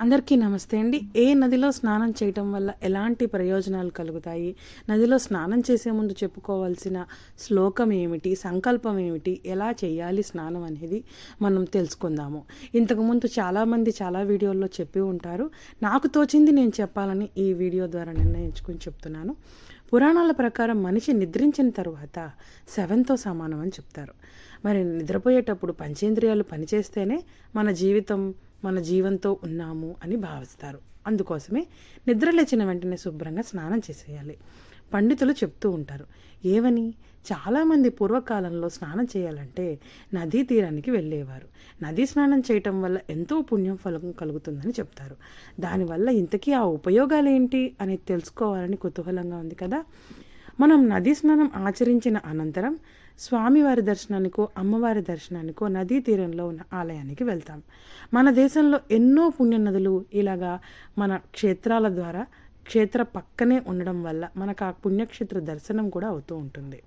అందరికీ నమస్తే అండి. ఏ నదిలో స్నానం చేయటం వల్ల ఎలాంటి ప్రయోజనాలు కలుగుతాయి? నదిలో స్నానం చేసే ముందు చెప్పుకోవాల్సిన శ్లోకం ఏమిటి? సంకల్పం ఏమిటి? ఎలా చేయాలి స్నానం అనేది మనం తెలుసుకుందాము. ఇంతకుముందు చాలామంది చాలా వీడియోల్లో చెప్పి ఉంటారు. నాకు తోచింది నేను చెప్పాలని ఈ వీడియో ద్వారా నిర్ణయించుకుని చెప్తున్నాను. పురాణాల ప్రకారం మనిషి నిద్రించిన తర్వాత సెవెన్తో సమానం అని చెప్తారు. మరి నిద్రపోయేటప్పుడు పంచేంద్రియాలు పనిచేస్తేనే మన జీవితం మన జీవంతో ఉన్నాము అని భావిస్తారు. అందుకోసమే నిద్ర లేచిన వెంటనే శుభ్రంగా స్నానం చేసేయాలి. పండితులు చెప్తూ ఉంటారు ఏవని? చాలామంది పూర్వకాలంలో స్నానం చేయాలంటే నదీ తీరానికి వెళ్ళేవారు. నదీ స్నానం చేయటం వల్ల ఎంతో పుణ్యం ఫలం కలుగుతుందని చెప్తారు. దానివల్ల ఇంతకీ ఆ ఉపయోగాలు ఏంటి అనేది తెలుసుకోవాలని కుతూహలంగా ఉంది కదా. మనం నదీ స్నానం ఆచరించిన అనంతరం స్వామివారి దర్శనానికో అమ్మవారి దర్శనానికో నదీ తీరంలో ఉన్న ఆలయానికి వెళ్తాం. మన దేశంలో ఎన్నో పుణ్య నదులు ఇలాగా మన క్షేత్రాల ద్వారా క్షేత్ర పక్కనే ఉండడం వల్ల మనకు ఆ పుణ్యక్షేత్ర దర్శనం కూడా అవుతూ ఉంటుంది.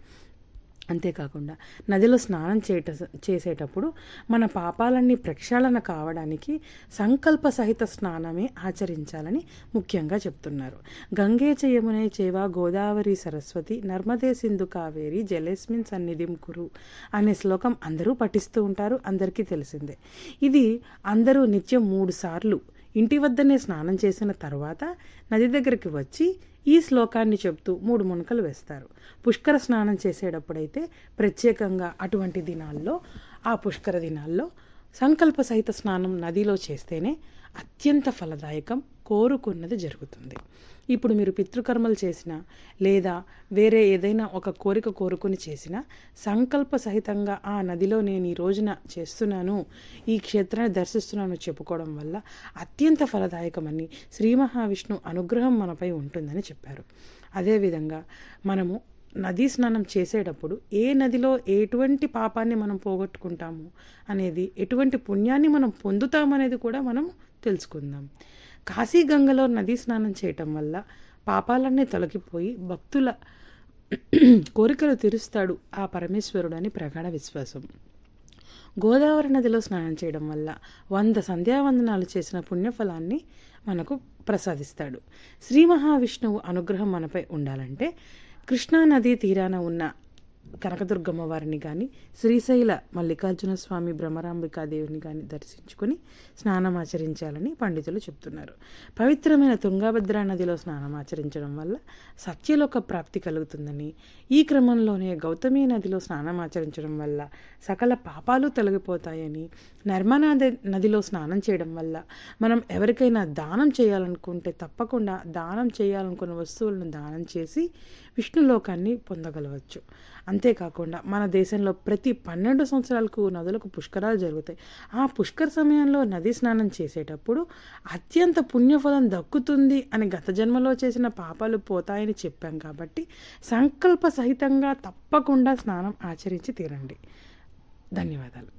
అంతేకాకుండా నదిలో స్నానం చేయట చేసేటప్పుడు మన పాపాలన్నీ ప్రక్షాళన కావడానికి సంకల్ప సహిత స్నానమే ఆచరించాలని ముఖ్యంగా చెప్తున్నారు. గంగే చేయమునే చేవా గోదావరి సరస్వతి నర్మదే సింధు కావేరి జలేస్మిన్ సన్నిధిం కురు అనే శ్లోకం అందరూ పఠిస్తూ ఉంటారు అందరికీ తెలిసిందే. ఇది అందరూ నిత్యం మూడు సార్లు ఇంటి వద్దనే స్నానం చేసిన తర్వాత నది దగ్గరికి వచ్చి ఈ శ్లోకాన్ని చెప్తూ మూడు మునకలు వేస్తారు. పుష్కర స్నానం చేసేటప్పుడైతే ప్రత్యేకంగా అటువంటి దినాల్లో ఆ పుష్కర దినాల్లో సంకల్ప సహిత స్నానం నదిలో చేస్తేనే అత్యంత ఫలదాయకం. కోరుకున్నది జరుగుతుంది. ఇప్పుడు మీరు పితృకర్మలు చేసిన లేదా వేరే ఏదైనా ఒక కోరిక కోరుకుని చేసిన సంకల్ప సహితంగా ఆ నదిలో నేను ఈ రోజున చేస్తున్నాను ఈ క్షేత్రాన్ని దర్శిస్తున్నాను చెప్పుకోవడం వల్ల అత్యంత ఫలదాయకమని శ్రీ మహావిష్ణు అనుగ్రహం మనపై ఉంటుందని చెప్పారు. అదేవిధంగా మనము నదీ స్నానం చేసేటప్పుడు ఏ నదిలో ఎటువంటి పాపాన్ని మనం పోగొట్టుకుంటాము అనేది ఎటువంటి పుణ్యాన్ని మనం పొందుతామనేది కూడా మనం తెలుసుకుందాం. కాశీ గంగలో నదీ స్నానం చేయటం వల్ల పాపాలన్నీ తొలగిపోయి భక్తుల కోరికలు తీరుస్తాడు ఆ పరమేశ్వరుడు అని ప్రగాఢ విశ్వాసం. గోదావరి నదిలో స్నానం చేయడం వల్ల వంద సంధ్యావందనాలు చేసిన పుణ్యఫలాన్ని మనకు ప్రసాదిస్తాడు. శ్రీ మహావిష్ణువు అనుగ్రహం మనపై ఉండాలంటే కృష్ణానదీ తీరాన ఉన్న కనకదుర్గమ్మ వారిని కానీ శ్రీశైల మల్లికార్జున స్వామి భ్రమరాంబికాదేవిని కానీ దర్శించుకొని స్నానం ఆచరించాలని పండితులు చెప్తున్నారు. పవిత్రమైన తుంగభద్రా నదిలో స్నానం ఆచరించడం వల్ల సత్యలోక ప్రాప్తి కలుగుతుందని ఈ క్రమంలోనే గౌతమి నదిలో స్నానం ఆచరించడం వల్ల సకల పాపాలు తొలగిపోతాయని నర్మదా నదిలో స్నానం చేయడం వల్ల మనం ఎవరికైనా దానం చేయాలనుకుంటే తప్పకుండా దానం చేయాలనుకున్న వస్తువులను దానం చేసి విష్ణులోకాన్ని పొందగలవచ్చు. అంతేకాకుండా మన దేశంలో ప్రతి పన్నెండు సంవత్సరాలకు నదులకు పుష్కరాలు జరుగుతాయి. ఆ పుష్కర సమయంలో నది స్నానం చేసేటప్పుడు అత్యంత పుణ్యఫలం దక్కుతుంది అని గత జన్మలో చేసిన పాపాలు పోతాయని చెప్పాం కాబట్టి సంకల్ప సహితంగా తప్పకుండా స్నానం ఆచరించి తీరండి. ధన్యవాదాలు.